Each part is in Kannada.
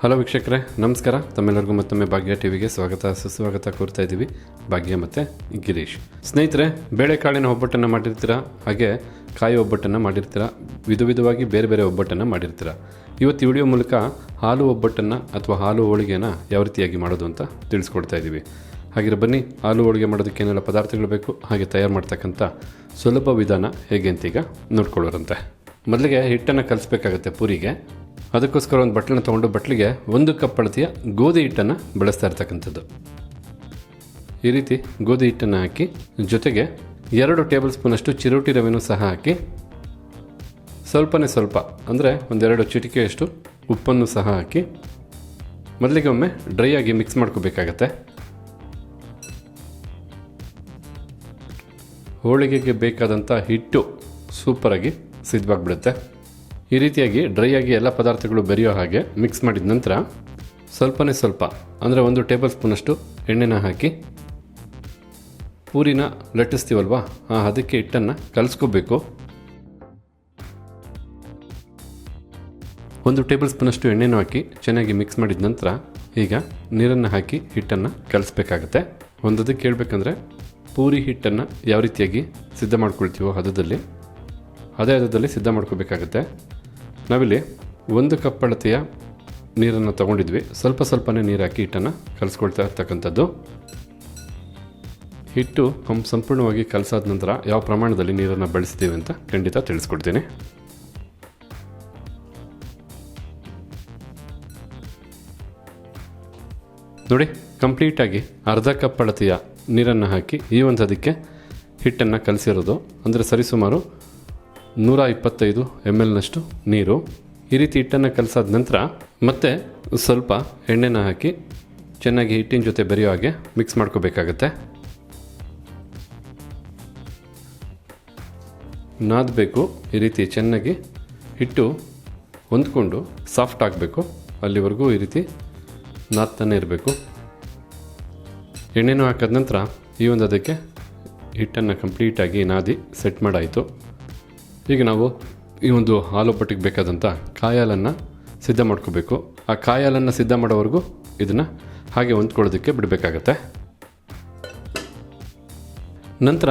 ಹಲೋ ವೀಕ್ಷಕರೇ. ನಮಸ್ಕಾರ. ತಮ್ಮೆಲ್ಲರಿಗೂ ಮತ್ತೊಮ್ಮೆ ಭಾಗ್ಯ ಟಿವಿಗೆ ಸ್ವಾಗತ. ಸುಸ್ವಾಗತ ಕೋರ್ತಾ ಇದ್ದೀವಿ ಭಾಗ್ಯ ಮತ್ತು ಗಿರೀಶ್. ಸ್ನೇಹಿತರೆ ಬೇಳೆಕಾಳಿನ ಒಬ್ಬಟ್ಟನ್ನು ಮಾಡಿರ್ತೀರಾ? ಹಾಗೆ ಕಾಯಿ ಒಬ್ಬಟ್ಟನ್ನು ಮಾಡಿರ್ತೀರಾ? ವಿಧ ವಿಧವಾಗಿ ಬೇರೆ ಬೇರೆ ಒಬ್ಬಟ್ಟನ್ನು ಮಾಡಿರ್ತೀರಾ? ಇವತ್ತು ವಿಡಿಯೋ ಮೂಲಕ ಹಾಲು ಒಬ್ಬಟ್ಟನ್ನು ಅಥವಾ ಹಾಲು ಹೋಳಿಗೆನ ಯಾವ ರೀತಿಯಾಗಿ ಮಾಡೋದು ಅಂತ ತಿಳಿಸ್ಕೊಡ್ತಾ ಇದ್ದೀವಿ ಹಾಗಿರೋ ಬನ್ನಿ, ಹಾಲು ಹೋಳಿಗೆ ಮಾಡೋದಕ್ಕೆ ಏನೆಲ್ಲ ಪದಾರ್ಥಗಳು ಬೇಕು, ಹಾಗೆ ತಯಾರು ಮಾಡ್ತಕ್ಕಂಥ ಸುಲಭ ವಿಧಾನ ಹೇಗೆ ಅಂತ ಈಗ ನೋಡ್ಕೊಳ್ಳೋರಂತೆ. ಮೊದಲಿಗೆ ಹಿಟ್ಟನ್ನು ಕಲಿಸ್ಬೇಕಾಗತ್ತೆ ಪೂರಿಗೆ. ಅದಕ್ಕೋಸ್ಕರ ಒಂದು ಬಟ್ಲನ್ನ ತೊಗೊಂಡು ಬಟ್ಲಿಗೆ ಒಂದು ಕಪ್ ಅಳತೆಯ ಗೋಧಿ ಹಿಟ್ಟನ್ನು ಬಳಸ್ತಾ ಇರ್ತಕ್ಕಂಥದ್ದು. ಈ ರೀತಿ ಗೋಧಿ ಹಿಟ್ಟನ್ನು ಹಾಕಿ, ಜೊತೆಗೆ ಎರಡು ಟೇಬಲ್ ಸ್ಪೂನಷ್ಟು ಚಿರೋಟಿ ರವೆನೂ ಸಹ ಹಾಕಿ, ಸ್ವಲ್ಪನೇ ಸ್ವಲ್ಪ, ಅಂದರೆ ಒಂದೆರಡು ಚಿಟಿಕೆಯಷ್ಟು ಉಪ್ಪನ್ನು ಸಹ ಹಾಕಿ, ಮೊದಲಿಗೆ ಒಮ್ಮೆ ಡ್ರೈ ಆಗಿ ಮಿಕ್ಸ್ ಮಾಡ್ಕೋಬೇಕಾಗತ್ತೆ. ಹೋಳಿಗೆಗೆ ಬೇಕಾದಂಥ ಹಿಟ್ಟು ಸೂಪರಾಗಿ ಸಿದ್ಧವಾಗಿಬಿಡುತ್ತೆ ಈ ರೀತಿಯಾಗಿ ಡ್ರೈ ಆಗಿ ಎಲ್ಲ ಪದಾರ್ಥಗಳು ಬೆರೆಯೋ ಹಾಗೆ ಮಿಕ್ಸ್ ಮಾಡಿದ ನಂತರ ಸ್ವಲ್ಪನೇ ಸ್ವಲ್ಪ, ಅಂದರೆ ಒಂದು ಟೇಬಲ್ ಸ್ಪೂನಷ್ಟು ಎಣ್ಣೆನ ಹಾಕಿ ಪೂರಿನ ಲಟ್ಟಿಸ್ತೀವಲ್ವಾ, ಆ ಅದಕ್ಕೆ ಹಿಟ್ಟನ್ನು ಕಲಸ್ಕೋಬೇಕು. ಒಂದು ಟೇಬಲ್ ಸ್ಪೂನಷ್ಟು ಎಣ್ಣೆನೂ ಹಾಕಿ ಚೆನ್ನಾಗಿ ಮಿಕ್ಸ್ ಮಾಡಿದ ನಂತರ ಈಗ ನೀರನ್ನು ಹಾಕಿ ಹಿಟ್ಟನ್ನು ಕಲಿಸ್ಬೇಕಾಗತ್ತೆ. ಒಂದದಕ್ಕೆ ಹೇಳ್ಬೇಕಂದ್ರೆ ಪೂರಿ ಹಿಟ್ಟನ್ನು ಯಾವ ರೀತಿಯಾಗಿ ಸಿದ್ಧ ಮಾಡ್ಕೊಳ್ತೀವೋ ಹದದಲ್ಲಿ, ಅದೇ ಹದದಲ್ಲಿ ಸಿದ್ಧ ಮಾಡ್ಕೋಬೇಕಾಗತ್ತೆ. ನಾವಿಲ್ಲಿ ಒಂದು ಕಪ್ ಅಳತೆಯ ನೀರನ್ನು ತಗೊಂಡಿದ್ವಿ. ಸ್ವಲ್ಪ ಸ್ವಲ್ಪನೇ ನೀರು ಹಾಕಿ ಹಿಟ್ಟನ್ನು ಕಲಿಸ್ಕೊಳ್ತಾ ಇರ್ತಕ್ಕಂಥದ್ದು. ಹಿಟ್ಟು ಸಂಪೂರ್ಣವಾಗಿ ಕಲಸಾದ ನಂತರ ಯಾವ ಪ್ರಮಾಣದಲ್ಲಿ ನೀರನ್ನು ಬಳಸ್ತೀವಿ ಅಂತ ಖಂಡಿತ ತಿಳಿಸ್ಕೊಡ್ತೀನಿ. ನೋಡಿ, ಕಂಪ್ಲೀಟಾಗಿ ಅರ್ಧ ಕಪ್ ಅಳತೆಯ ನೀರನ್ನು ಹಾಕಿ ಈ ಒಂದು ಅದಕ್ಕೆ ಹಿಟ್ಟನ್ನು ಕಲಸಿರೋದು. ಅಂದರೆ ಸರಿಸುಮಾರು ನೂರ ಇಪ್ಪತ್ತೈದು ಎಂ ಎಲ್ನಷ್ಟು ನೀರು. ಈ ರೀತಿ ಹಿಟ್ಟನ್ನು ಕಲಸಾದ ನಂತರ ಮತ್ತೆ ಸ್ವಲ್ಪ ಎಣ್ಣೆನ ಹಾಕಿ ಚೆನ್ನಾಗಿ ಹಿಟ್ಟಿನ ಜೊತೆ ಬೆರೆಯೋ ಹಾಗೆ ಮಿಕ್ಸ್ ಮಾಡ್ಕೋಬೇಕಾಗತ್ತೆ. ನಾದಬೇಕು. ಈ ರೀತಿ ಚೆನ್ನಾಗಿ ಹಿಟ್ಟು ಹೊಂದ್ಕೊಂಡು ಸಾಫ್ಟ್ ಆಗಬೇಕು. ಅಲ್ಲಿವರೆಗೂ ಈ ರೀತಿ ನಾದ್ತಾನೆ ಇರಬೇಕು. ಎಣ್ಣೆನೂ ಹಾಕಿದ ನಂತರ ಈ ಒಂದು ಅದಕ್ಕೆ ಹಿಟ್ಟನ್ನು ಕಂಪ್ಲೀಟಾಗಿ ನಾದಿ ಸೆಟ್ ಮಾಡಾಯಿತು. ಈಗ ನಾವು ಈ ಒಂದು ಹಾಲು ಪಟ್ಟಿಗೆ ಬೇಕಾದಂಥ ಕಾಯಾಲನ್ನು ಸಿದ್ಧ ಮಾಡ್ಕೋಬೇಕು. ಆ ಕಾಯಾಲನ್ನು ಸಿದ್ಧ ಮಾಡೋವರೆಗೂ ಇದನ್ನು ಹಾಗೆ ಹೊಂದ್ಕೊಳ್ಳೋದಕ್ಕೆ ಬಿಡಬೇಕಾಗತ್ತೆ. ನಂತರ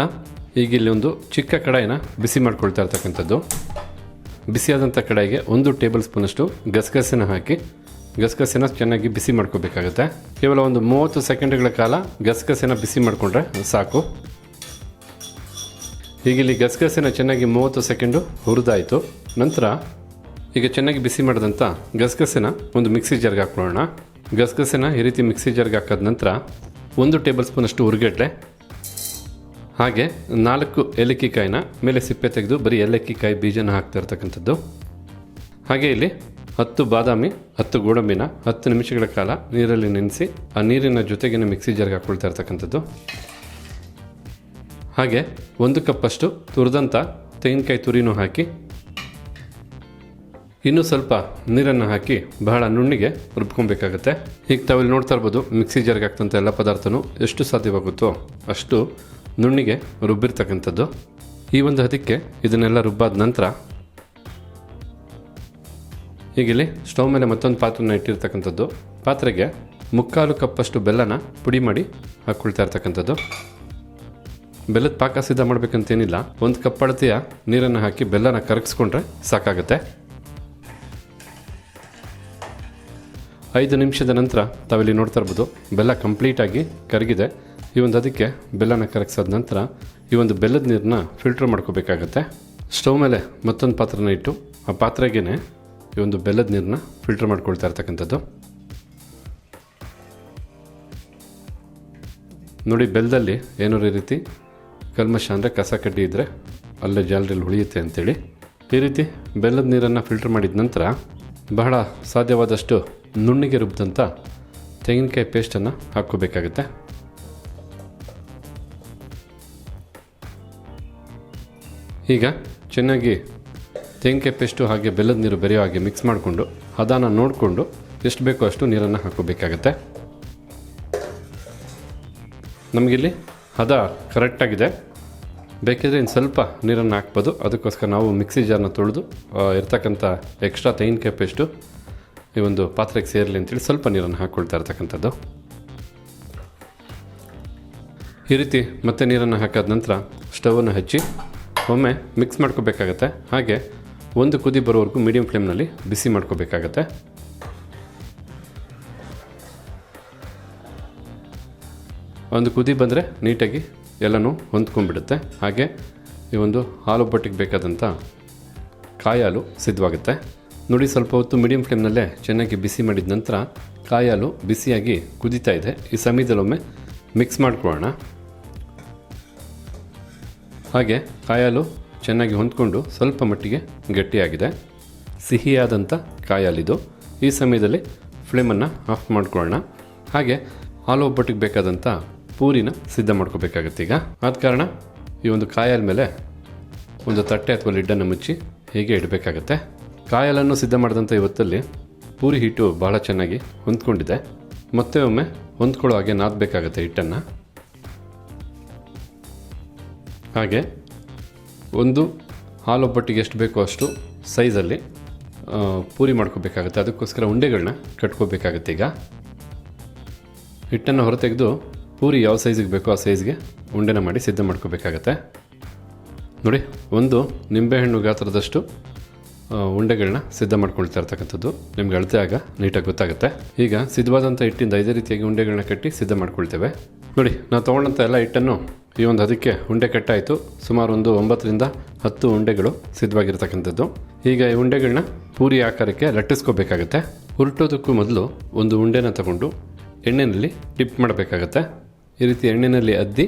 ಈಗ ಇಲ್ಲಿ ಒಂದು ಚಿಕ್ಕ ಕಡಾಯಿನ ಬಿಸಿ ಮಾಡ್ಕೊಳ್ತಾ ಇರ್ತಕ್ಕಂಥದ್ದು. ಬಿಸಿಯಾದಂಥ ಕಡಾಯಿಗೆ ಒಂದು ಟೇಬಲ್ ಸ್ಪೂನಷ್ಟು ಗಸಗಸೆನ ಹಾಕಿ ಗಸಗಸೆನ ಚೆನ್ನಾಗಿ ಬಿಸಿ ಮಾಡ್ಕೋಬೇಕಾಗತ್ತೆ. ಕೇವಲ ಒಂದು ಮೂವತ್ತು ಸೆಕೆಂಡ್ಗಳ ಕಾಲ ಗಸಗಸೆನ ಬಿಸಿ ಮಾಡಿಕೊಂಡ್ರೆ ಸಾಕು. ಈಗ ಇಲ್ಲಿ ಗಸಗಸೆನ ಚೆನ್ನಾಗಿ ಮೂವತ್ತು ಸೆಕೆಂಡು ಹುರಿದಾಯಿತು. ನಂತರ ಈಗ ಚೆನ್ನಾಗಿ ಬಿಸಿ ಮಾಡಿದಂಥ ಗಸಗಸೆನ ಒಂದು ಮಿಕ್ಸಿ ಜಾರ್ಗೆ ಹಾಕೊಳ್ಳೋಣ ಗಸಗಸೆನ ಈ ರೀತಿ ಮಿಕ್ಸಿ ಜಾರ್ಗೆ ಹಾಕಿದ ನಂತರ ಒಂದು ಟೇಬಲ್ ಸ್ಪೂನಷ್ಟು ಹುರಿಗಡ್ಲೆ ಹಾಗೆ ನಾಲ್ಕು ಏಲಕ್ಕಿ ಕಾಯಿನ ಮೇಲೆ ಸಿಪ್ಪೆ ತೆಗೆದು ಬರೀ ಏಲಕ್ಕಿ ಕಾಯಿ ಬೀಜನ ಹಾಕ್ತಾ ಇರ್ತಕ್ಕಂಥದ್ದು. ಹಾಗೆ ಇಲ್ಲಿ ಹತ್ತು ಬಾದಾಮಿ, ಹತ್ತು ಗೋಡಂಬಿನ ಹತ್ತು ನಿಮಿಷಗಳ ಕಾಲ ನೀರಲ್ಲಿ ನೆನೆಸಿ ಆ ನೀರಿನ ಜೊತೆಗಿನ ಮಿಕ್ಸಿ ಜಾರ್ಗೆ ಹಾಕ್ಕೊಳ್ತಾ ಇರ್ತಕ್ಕಂಥದ್ದು. ಹಾಗೆ ಒಂದು ಕಪ್ಪಷ್ಟು ತುರಿದಂಥ ತೆಂಗಿನಕಾಯಿ ತುರಿನೂ ಹಾಕಿ, ಇನ್ನೂ ಸ್ವಲ್ಪ ನೀರನ್ನು ಹಾಕಿ ಬಹಳ ನುಣ್ಣಿಗೆ ರುಬ್ಕೊಬೇಕಾಗತ್ತೆ. ಈಗ ತಾವಿಲ್ಲಿ ನೋಡ್ತಾ ಇರ್ಬೋದು, ಮಿಕ್ಸಿ ಜಾರ್ಗೆ ಹಾಕ್ತಂಥ ಎಲ್ಲ ಪದಾರ್ಥನೂ ಎಷ್ಟು ಸಾಧ್ಯವಾಗುತ್ತೋ ಅಷ್ಟು ನುಣ್ಣಿಗೆ ರುಬ್ಬಿರ್ತಕ್ಕಂಥದ್ದು. ಈ ಒಂದು ಹದಕ್ಕೆ ಇದನ್ನೆಲ್ಲ ರುಬ್ಬಾದ ನಂತರ ಈಗ ಇಲ್ಲಿ ಸ್ಟವ್ ಮೇಲೆ ಮತ್ತೊಂದು ಪಾತ್ರನ ಇಟ್ಟಿರ್ತಕ್ಕಂಥದ್ದು. ಪಾತ್ರೆಗೆ ಮುಕ್ಕಾಲು ಕಪ್ಪಷ್ಟು ಬೆಲ್ಲನ ಪುಡಿ ಮಾಡಿ ಹಾಕ್ಕೊಳ್ತಾ ಇರ್ತಕ್ಕಂಥದ್ದು. ಬೆಲ್ಲದ ಪಾಕ ಸಿದ್ಧ ಮಾಡ್ಬೇಕಂತೇನಿಲ್ಲ. ಒಂದು ಕಪ್ ಅಳತೆಯ ನೀರನ್ನು ಹಾಕಿ ಬೆಲ್ಲನ ಕರಗಿಸ್ಕೊಂಡ್ರೆ ಸಾಕಾಗುತ್ತೆ. ಐದು ನಿಮಿಷದ ನಂತರ ತಾವಿಲ್ಲಿ ನೋಡ್ತಾ ಇರ್ಬೋದು, ಬೆಲ್ಲ ಕಂಪ್ಲೀಟಾಗಿ ಕರಗಿದೆ. ಈ ಒಂದು ಅದಕ್ಕೆ ಬೆಲ್ಲನ ಕರಗಿಸಾದ ನಂತರ ಈ ಒಂದು ಬೆಲ್ಲದ ನೀರನ್ನ ಫಿಲ್ಟರ್ ಮಾಡ್ಕೋಬೇಕಾಗತ್ತೆ. ಸ್ಟವ್ ಮೇಲೆ ಮತ್ತೊಂದು ಪಾತ್ರನ ಇಟ್ಟು, ಆ ಪಾತ್ರೆಗೇ ಈ ಒಂದು ಬೆಲ್ಲದ ನೀರನ್ನ ಫಿಲ್ಟರ್ ಮಾಡ್ಕೊಳ್ತಾ ಇರ್ತಕ್ಕಂಥದ್ದು. ನೋಡಿ, ಬೆಲ್ಲದಲ್ಲಿ ಏನೋ ಈ ರೀತಿ ಕಲ್ಮಶ ಅಂದರೆ ಕಸ ಕಡ್ಡಿ ಇದ್ದರೆ ಅಲ್ಲೇ ಜಾಲರಿಯಲ್ಲಿ ಉಳಿಯುತ್ತೆ ಅಂತೇಳಿ ಈ ರೀತಿ ಬೆಲ್ಲದ ನೀರನ್ನು ಫಿಲ್ಟರ್ ಮಾಡಿದ ನಂತರ ಬಹಳ ಸಾಧ್ಯವಾದಷ್ಟು ನುಣ್ಣಿಗೆ ರುಬ್ಬಿದಂಥ ತೆಂಗಿನಕಾಯಿ ಪೇಸ್ಟನ್ನು ಹಾಕ್ಕೋಬೇಕಾಗುತ್ತೆ. ಈಗ ಚೆನ್ನಾಗಿ ತೆಂಗಿನಕಾಯಿ ಪೇಸ್ಟು ಹಾಗೆ ಬೆಲ್ಲದ ನೀರು ಬೆರೆಯೋ ಹಾಗೆ ಮಿಕ್ಸ್ ಮಾಡಿಕೊಂಡು ಹದಾನ ನೋಡಿಕೊಂಡು ಎಷ್ಟು ಬೇಕೋ ಅಷ್ಟು ನೀರನ್ನು ಹಾಕೋಬೇಕಾಗತ್ತೆ ನಮಗಿಲ್ಲಿ ಹದ ಕರೆಕ್ಟಾಗಿದೆ ಬೇಕಿದ್ರೆ ಇನ್ನು ಸ್ವಲ್ಪ ನೀರನ್ನು ಹಾಕ್ಬೋದು. ಅದಕ್ಕೋಸ್ಕರ ನಾವು ಮಿಕ್ಸಿ ಜಾರ್ನ ತೊಳೆದು ಇರ್ತಕ್ಕಂಥ ಎಕ್ಸ್ಟ್ರಾ ತೆಂಗಿನಕಾಯಿ ಪೇಸ್ಟು ಈ ಒಂದು ಪಾತ್ರೆಗೆ ಸೇರಲಿ ಅಂತೇಳಿ ಸ್ವಲ್ಪ ನೀರನ್ನು ಹಾಕ್ಕೊಳ್ತಾ ಇರ್ತಕ್ಕಂಥದ್ದು. ಈ ರೀತಿ ಮತ್ತೆ ನೀರನ್ನು ಹಾಕಾದ ನಂತರ ಸ್ಟವನ್ನು ಹಚ್ಚಿ, ಒಮ್ಮೆ ಮಿಕ್ಸ್ ಮಾಡ್ಕೋಬೇಕಾಗತ್ತೆ. ಹಾಗೆ ಒಂದು ಕುದಿ ಬರೋವರೆಗೂ ಮೀಡಿಯಂ ಫ್ಲೇಮ್ನಲ್ಲಿ ಬಿಸಿ ಮಾಡ್ಕೋಬೇಕಾಗತ್ತೆ. ಒಂದು ಕುದಿ ಬಂದರೆ ನೀಟಾಗಿ ಎಲ್ಲನೂ ಹೊಂದ್ಕೊಂಡ್ಬಿಡುತ್ತೆ. ಹಾಗೆ ಈ ಒಂದು ಹಾಲು ಒಬ್ಬಟ್ಟಿಗೆ ಬೇಕಾದಂಥ ಕಾಯಿ ಸಿದ್ಧವಾಗುತ್ತೆ. ನೋಡಿ ಸ್ವಲ್ಪ ಹೊತ್ತು ಮೀಡಿಯಂ ಫ್ಲೇಮ್ನಲ್ಲೇ ಚೆನ್ನಾಗಿ ಬಿಸಿ ಮಾಡಿದ ನಂತರ ಕಾಯಿ ಹಾಲು ಬಿಸಿಯಾಗಿ ಕುದಿತಾ ಇದೆ. ಈ ಸಮಯದಲ್ಲೊಮ್ಮೆ ಮಿಕ್ಸ್ ಮಾಡ್ಕೊಳ್ಳೋಣ. ಹಾಗೆ ಕಾಯಾಲು ಚೆನ್ನಾಗಿ ಹೊಂದ್ಕೊಂಡು ಸ್ವಲ್ಪ ಮಟ್ಟಿಗೆ ಗಟ್ಟಿಯಾಗಿದೆ. ಸಿಹಿಯಾದಂಥ ಕಾಯಾಲಿದು ಈ ಸಮಯದಲ್ಲಿ ಫ್ಲೇಮನ್ನು ಆಫ್ ಮಾಡ್ಕೊಳ್ಳೋಣ. ಹಾಗೆ ಹಾಲು ಒಬ್ಬಟ್ಟಿಗೆ ಬೇಕಾದಂಥ ಪೂರಿನ ಸಿದ್ಧ ಮಾಡ್ಕೋಬೇಕಾಗತ್ತೆ ಈಗ. ಆದ ಕಾರಣ ಈ ಒಂದು ಕಾಯಲ್ ಮೇಲೆ ಒಂದು ತಟ್ಟೆ ಅಥವಾ ಲಿಡ್ಡನ್ನು ಮುಚ್ಚಿ ಹೀಗೆ ಇಡಬೇಕಾಗತ್ತೆ. ಕಾಯಲನ್ನು ಸಿದ್ಧ ಮಾಡಿದಂಥ ಇವತ್ತಲ್ಲಿ ಪೂರಿ ಹಿಟ್ಟು ಬಹಳ ಚೆನ್ನಾಗಿ ಹೊಂದ್ಕೊಂಡಿದೆ. ಮತ್ತೆ ಒಮ್ಮೆ ಹೊಂದ್ಕೊಳ್ಳೋ ಹಾಗೆ ನಾದಬೇಕಾಗತ್ತೆ ಹಿಟ್ಟನ್ನು. ಹಾಗೆ ಒಂದು ಹಾಲೊಬ್ಬಟ್ಟಿಗೆ ಎಷ್ಟು ಬೇಕೋ ಅಷ್ಟು ಸೈಜಲ್ಲಿ ಪೂರಿ ಮಾಡ್ಕೋಬೇಕಾಗತ್ತೆ. ಅದಕ್ಕೋಸ್ಕರ ಉಂಡೆಗಳನ್ನ ಕಟ್ಕೋಬೇಕಾಗತ್ತೆ ಈಗ. ಹಿಟ್ಟನ್ನು ಹೊರತೆಗೆದು ಪೂರಿ ಯಾವ ಸೈಜಿಗೆ ಬೇಕೋ ಆ ಸೈಜ್ಗೆ ಉಂಡೆನ ಮಾಡಿ ಸಿದ್ಧ ಮಾಡ್ಕೋಬೇಕಾಗತ್ತೆ. ನೋಡಿ, ಒಂದು ನಿಂಬೆಹಣ್ಣು ಗಾತ್ರದಷ್ಟು ಉಂಡೆಗಳನ್ನ ಸಿದ್ಧ ಮಾಡ್ಕೊಳ್ತಾ ಇರ್ತಕ್ಕಂಥದ್ದು. ನಿಮ್ಗೆ ಅಳತೆ ಆಗ ನೀಟಾಗಿ ಗೊತ್ತಾಗುತ್ತೆ. ಈಗ ಸಿದ್ಧವಾದಂಥ ಹಿಟ್ಟಿಂದ ಇದೇ ರೀತಿಯಾಗಿ ಉಂಡೆಗಳನ್ನ ಕಟ್ಟಿ ಸಿದ್ಧ ಮಾಡ್ಕೊಳ್ತೇವೆ. ನೋಡಿ, ನಾವು ತೊಗೊಂಡಂಥ ಎಲ್ಲ ಹಿಟ್ಟನ್ನು ಈ ಒಂದು ಅದಕ್ಕೆ ಉಂಡೆ ಕಟ್ಟಾಯಿತು. ಸುಮಾರು ಒಂದು ಒಂಬತ್ತರಿಂದ ಹತ್ತು ಉಂಡೆಗಳು ಸಿದ್ಧವಾಗಿರ್ತಕ್ಕಂಥದ್ದು. ಈಗ ಈ ಉಂಡೆಗಳನ್ನ ಪೂರಿ ಆಕಾರಕ್ಕೆ ಲಟ್ಟಿಸ್ಕೋಬೇಕಾಗತ್ತೆ. ಹುರುಟೋದಕ್ಕೂ ಮೊದಲು ಒಂದು ಉಂಡೆನ ತಗೊಂಡು ಎಣ್ಣೆಯಲ್ಲಿ ಡಿಪ್ ಮಾಡಬೇಕಾಗತ್ತೆ. ಈ ರೀತಿ ಎಣ್ಣೆಯಲ್ಲಿ ಅದ್ದಿ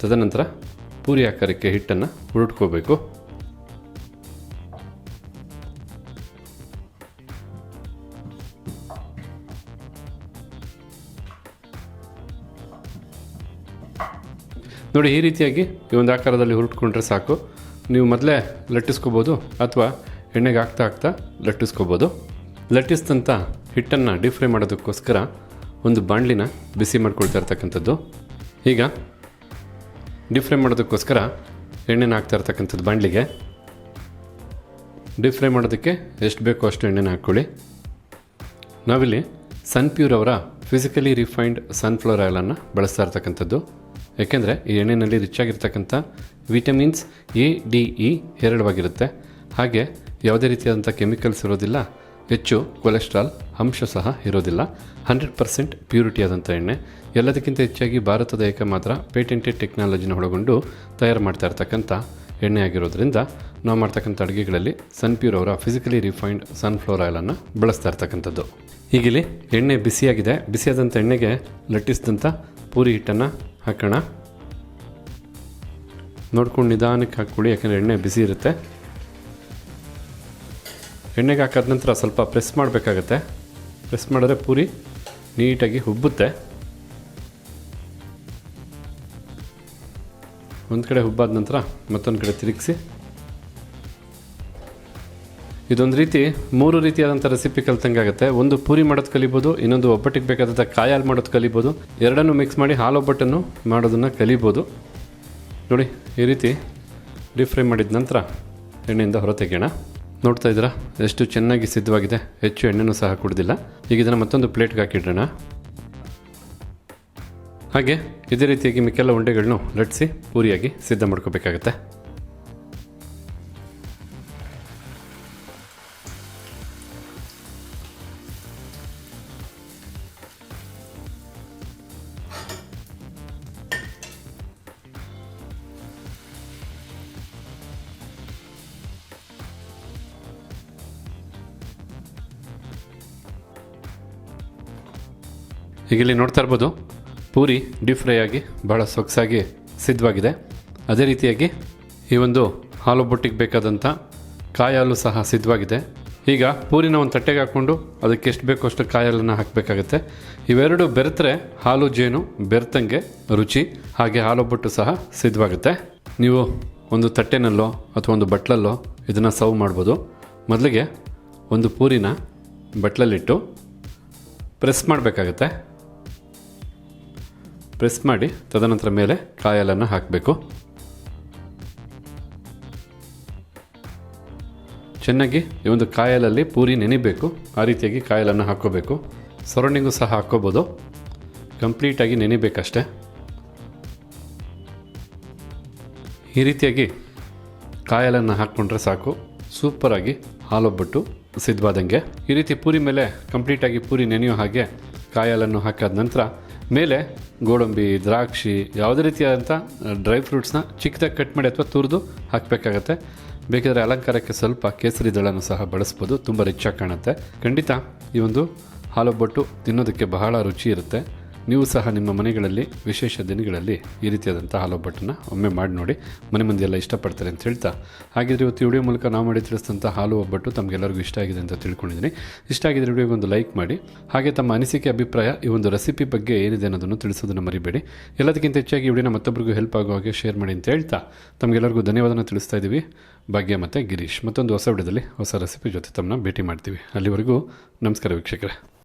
ತದನಂತರ ಪೂರಿ ಆಕಾರಕ್ಕೆ ಹಿಟ್ಟನ್ನು ಹುರುಟ್ಕೋಬೇಕು ನೋಡಿ, ಈ ರೀತಿಯಾಗಿ ಈ ಒಂದು ಆಕಾರದಲ್ಲಿ ಹುರುಟ್ಕೊಂಡ್ರೆ ಸಾಕು. ನೀವು ಮೊದಲೇ ಲಟ್ಟಿಸ್ಕೋಬೋದು ಅಥವಾ ಎಣ್ಣೆಗೆ ಹಾಕ್ತಾ ಹಾಕ್ತಾ ಲಟ್ಟಿಸ್ಕೋಬೋದು. ಲಟ್ಟಿಸಿದಂಥ ಹಿಟ್ಟನ್ನು ಡೀಪ್ ಫ್ರೈ ಮಾಡೋದಕ್ಕೋಸ್ಕರ ಒಂದು ಬಾಣಲಿನ ಬಿಸಿ ಮಾಡ್ಕೊಳ್ತಾ ಇರ್ತಕ್ಕಂಥದ್ದು. ಈಗ ಡೀಪ್ ಫ್ರೈ ಮಾಡೋದಕ್ಕೋಸ್ಕರ ಎಣ್ಣೆನ ಹಾಕ್ತಾ ಇರ್ತಕ್ಕಂಥದ್ದು ಬಾಣಲಿಗೆ. ಡೀಪ್ ಫ್ರೈ ಮಾಡೋದಕ್ಕೆ ಎಷ್ಟು ಬೇಕೋ ಅಷ್ಟು ಎಣ್ಣೆನ ಹಾಕ್ಕೊಳ್ಳಿ. ನಾವಿಲ್ಲಿ ಸನ್ಪ್ಯೂರ್ ಅವರ ಫಿಸಿಕಲಿ ರಿಫೈನ್ಡ್ ಸನ್ಫ್ಲವರ್ ಆಯಿಲನ್ನು ಬಳಸ್ತಾ ಇರ್ತಕ್ಕಂಥದ್ದು. ಏಕೆಂದರೆ ಈ ಎಣ್ಣೆಯಲ್ಲಿ ರಿಚ್ ಆಗಿರ್ತಕ್ಕಂಥ ವಿಟಮಿನ್ಸ್ ಎ, ಡಿ, ಇ ಹೇರಳವಾಗಿರುತ್ತೆ ಹಾಗೆ ಯಾವುದೇ ರೀತಿಯಾದಂಥ ಕೆಮಿಕಲ್ಸ್ ಇರೋದಿಲ್ಲ ಹೆಚ್ಚು ಕೊಲೆಸ್ಟ್ರಾಲ್ ಅಂಶ ಸಹ ಇರೋದಿಲ್ಲ. ಹಂಡ್ರೆಡ್ ಪರ್ಸೆಂಟ್ ಪ್ಯೂರಿಟಿ ಆದಂಥ ಎಣ್ಣೆ. ಎಲ್ಲದಕ್ಕಿಂತ ಹೆಚ್ಚಾಗಿ ಭಾರತದ ಏಕಮಾತ್ರ ಪೇಟೆಂಟೆಡ್ ಟೆಕ್ನಾಲಜಿನ ಒಳಗೊಂಡು ತಯಾರು ಮಾಡ್ತಾ ಇರ್ತಕ್ಕಂಥ ಎಣ್ಣೆ ಆಗಿರೋದ್ರಿಂದ ನಾವು ಮಾಡ್ತಕ್ಕಂಥ ಅಡುಗೆಗಳಲ್ಲಿ ಸನ್ಪ್ಯೂರ್ ಅವರ ಫಿಸಿಕಲಿ ರಿಫೈನ್ಡ್ ಸನ್ಫ್ಲವರ್ ಆಯಿಲನ್ನು ಬಳಸ್ತಾ ಇರ್ತಕ್ಕಂಥದ್ದು. ಈಗಿಲ್ಲಿ ಎಣ್ಣೆ ಬಿಸಿಯಾಗಿದೆ. ಬಿಸಿಯಾದಂಥ ಎಣ್ಣೆಗೆ ಲಟ್ಟಿಸಿದಂಥ ಪೂರಿ ಹಿಟ್ಟನ್ನು ಹಾಕೋಣ. ನೋಡ್ಕೊಂಡು ನಿಧಾನಕ್ಕೆ ಹಾಕ್ಕೊಳ್ಳಿ, ಯಾಕಂದರೆ ಎಣ್ಣೆ ಬಿಸಿ ಇರುತ್ತೆ. ಎಣ್ಣೆಗೆ ಹಾಕಾದ ನಂತರ ಸ್ವಲ್ಪ ಪ್ರೆಸ್ ಮಾಡಬೇಕಾಗತ್ತೆ. ಪ್ರೆಸ್ ಮಾಡಿದ್ರೆ ಪೂರಿ ನೀಟಾಗಿ ಹುಬ್ಬುತ್ತೆ. ಒಂದು ಕಡೆ ಹುಬ್ಬಾದ ನಂತರ ಮತ್ತೊಂದು ಕಡೆ ತಿರುಗಿಸಿ. ಇದೊಂದು ರೀತಿ ಮೂರು ರೀತಿಯಾದಂಥ ರೆಸಿಪಿ ಕಲ್ತಂಗಾಗುತ್ತೆ ಒಂದು ಪೂರಿ ಮಾಡೋದು ಕಲಿಬೋದು, ಇನ್ನೊಂದು ಒಬ್ಬಟ್ಟಿಗೆ ಬೇಕಾದಂಥ ಕಾಯಿ ಹಾಲು ಮಾಡೋದು ಕಲಿಬೋದು. ಎರಡನ್ನೂ ಮಿಕ್ಸ್ ಮಾಡಿ ಹಾಲು ಒಬ್ಬಟ್ಟನ್ನು ಮಾಡೋದನ್ನು ಕಲಿಬೋದು. ನೋಡಿ, ಈ ರೀತಿ ಡೀಪ್ ಫ್ರೈ ಮಾಡಿದ ನಂತರ ಎಣ್ಣೆಯಿಂದ ಹೊರ ತೆಗೆಯೋಣ ನೋಡ್ತಾ ಇದ್ದೀರಾ? ಎಷ್ಟು ಚೆನ್ನಾಗಿ ಸಿದ್ಧವಾಗಿದೆ. ಹೆಚ್ಚು ಎಣ್ಣೆನೂ ಸಹ ಕುಡಿದಿಲ್ಲ. ಈಗ ಇದನ್ನು ಮತ್ತೊಂದು ಪ್ಲೇಟ್ಗೆ ಹಾಕಿಡೋಣ. ಹಾಗೆ, ಇದೇ ರೀತಿಯಾಗಿ ಮಿಕ್ಕೆಲ್ಲ ಉಂಡೆಗಳನ್ನು ಲಟ್ಸಿ ಪೂರಿಯಾಗಿ ಸಿದ್ಧ ಮಾಡ್ಕೋಬೇಕಾಗತ್ತೆ. ಈಗ ಇಲ್ಲಿ ನೋಡ್ತಾ ಇರ್ಬೋದು, ಪೂರಿ ಡೀಪ್ ಫ್ರೈ ಆಗಿ ಭಾಳ ಸೊಗಸಾಗಿ ಸಿದ್ಧವಾಗಿದೆ. ಅದೇ ರೀತಿಯಾಗಿ ಈ ಒಂದು ಹಾಲು ಬೊಟ್ಟಿಗೆ ಬೇಕಾದಂಥ ಕಾಯಿ ಹಾಲು ಸಹ ಸಿದ್ಧವಾಗಿದೆ. ಈಗ ಪೂರಿನ ಒಂದು ತಟ್ಟೆಗೆ ಹಾಕ್ಕೊಂಡು ಅದಕ್ಕೆ ಎಷ್ಟು ಬೇಕೋ ಅಷ್ಟು ಕಾಯಲನ್ನು ಹಾಕಬೇಕಾಗತ್ತೆ. ಇವೆರಡು ಬೆರೆತರೆ ಹಾಲು ಜೇನು, ಬೆರೆತಂಗೆ ರುಚಿ, ಹಾಗೆ ಹಾಲು ಬೊಟ್ಟು ಸಹ ಸಿದ್ಧವಾಗುತ್ತೆ. ನೀವು ಒಂದು ತಟ್ಟೆನಲ್ಲೋ ಅಥವಾ ಒಂದು ಬಟ್ಲಲ್ಲೋ ಇದನ್ನು ಸರ್ವ್ ಮಾಡ್ಬೋದು. ಮೊದಲಿಗೆ ಒಂದು ಪೂರಿನ ಬಟ್ಲಲ್ಲಿಟ್ಟು ಪ್ರೆಸ್ ಮಾಡಬೇಕಾಗತ್ತೆ. ಪ್ರೆಸ್ ಮಾಡಿ, ತದನಂತರ ಮೇಲೆ ಕಾಯಲನ್ನು ಹಾಕಬೇಕು. ಚೆನ್ನಾಗಿ ಈ ಒಂದು ಕಾಯಲಲ್ಲಿ ಪೂರಿ ನೆನಿಬೇಕು, ಆ ರೀತಿಯಾಗಿ ಕಾಯಲನ್ನು ಹಾಕ್ಕೋಬೇಕು. ಸರೌಂಡಿಂಗು ಸಹ ಹಾಕ್ಕೋಬೋದು. ಕಂಪ್ಲೀಟಾಗಿ ನೆನಿಬೇಕಷ್ಟೆ. ಈ ರೀತಿಯಾಗಿ ಕಾಯಲನ್ನು ಹಾಕ್ಕೊಂಡ್ರೆ ಸಾಕು. ಸೂಪರಾಗಿ ಹಾಲೊಬ್ಬಟ್ಟು, ಸಿದ್ಧವಾದಂಗೆ. ಈ ರೀತಿ ಪೂರಿ ಮೇಲೆ ಕಂಪ್ಲೀಟಾಗಿ ಪೂರಿ ನೆನೆಯೋ ಹಾಗೆ ಕಾಯಲನ್ನು ಹಾಕಾದ ನಂತರ, ಮೇಲೆ ಗೋಡಂಬಿ, ದ್ರಾಕ್ಷಿ, ಯಾವುದೇ ರೀತಿಯಾದಂಥ ಡ್ರೈ ಫ್ರೂಟ್ಸ್ನ ಚಿಕ್ಕದಾಗಿ ಕಟ್ ಮಾಡಿ ಅಥವಾ ತುರಿದು ಹಾಕಬೇಕಾಗತ್ತೆ. ಬೇಕಿದ್ರೆ ಅಲಂಕಾರಕ್ಕೆ ಸ್ವಲ್ಪ ಕೇಸರಿ ದಳನೂ ಸಹ ಬಳಸ್ಬೋದು. ತುಂಬ ರಿಚಾಗಿ ಕಾಣುತ್ತೆ. ಖಂಡಿತ ಈ ಒಂದು ಹಾಲೊಬ್ಬಟ್ಟು ತಿನ್ನೋದಕ್ಕೆ ಬಹಳ ರುಚಿ ಇರುತ್ತೆ. ನೀವು ಸಹ ನಿಮ್ಮ ಮನೆಗಳಲ್ಲಿ, ವಿಶೇಷ ದಿನಗಳಲ್ಲಿ ಈ ರೀತಿಯಾದಂಥ ಹಾಲೊಬ್ಬಟ್ಟನ್ನು ಒಮ್ಮೆ ಮಾಡಿ ನೋಡಿ, ಮನೆ ಮಂದಿ ಎಲ್ಲ ಇಷ್ಟಪಡ್ತಾರೆ ಅಂತ ಹೇಳ್ತಾ. ಹಾಗಿದ್ರೆ ಇವತ್ತು ವಿಡಿಯೋ ಮೂಲಕ ನಾವು ಮಾಡಿ ತಿಳಿಸಿದಂಥ ಹಾಲು ಒಬ್ಬಟ್ಟು ತಮಗೆಲ್ಲರಿಗೂ ಇಷ್ಟ ಆಗಿದೆ ಅಂತ ತಿಳ್ಕೊಂಡಿದ್ದೀನಿ. ಇಷ್ಟ ಆಗಿದ್ರೆ ವಿಡಿಯೋಗೆ ಒಂದು ಲೈಕ್ ಮಾಡಿ, ಹಾಗೆ ತಮ್ಮ ಅನಿಸಿಕೆ, ಅಭಿಪ್ರಾಯ, ಈ ಒಂದು ರೆಸಿಪಿ ಬಗ್ಗೆ ಏನಿದೆ ಅನ್ನೋದನ್ನು ತಿಳಿಸೋದನ್ನು ಮರಿಬೇಡಿ. ಎಲ್ಲದಕ್ಕಿಂತ ಹೆಚ್ಚಾಗಿ ವಿಡಿಯೋನ ಮತ್ತೊಬ್ಬರಿಗೂ ಹೆಲ್ಪ್ ಆಗೋ ಹಾಗೆ ಶೇರ್ ಮಾಡಿ ಅಂತ ಹೇಳ್ತಾ, ತಮಗೆಲ್ಲರಿಗೂ ಧನ್ಯವಾದನ ತಿಳಿಸ್ತಾ ಇದ್ದೀವಿ. ಭಾಗ್ಯ ಮತ್ತು ಗಿರೀಶ್. ಮತ್ತೊಂದು ಹೊಸ ವಿಡಿಯೋದಲ್ಲಿ ಹೊಸ ರೆಸಿಪಿ ಜೊತೆ ತಮ್ಮನ್ನ ಭೇಟಿ ಮಾಡ್ತೀವಿ. ಅಲ್ಲಿವರೆಗೂ ನಮಸ್ಕಾರ ವೀಕ್ಷಕರೇ.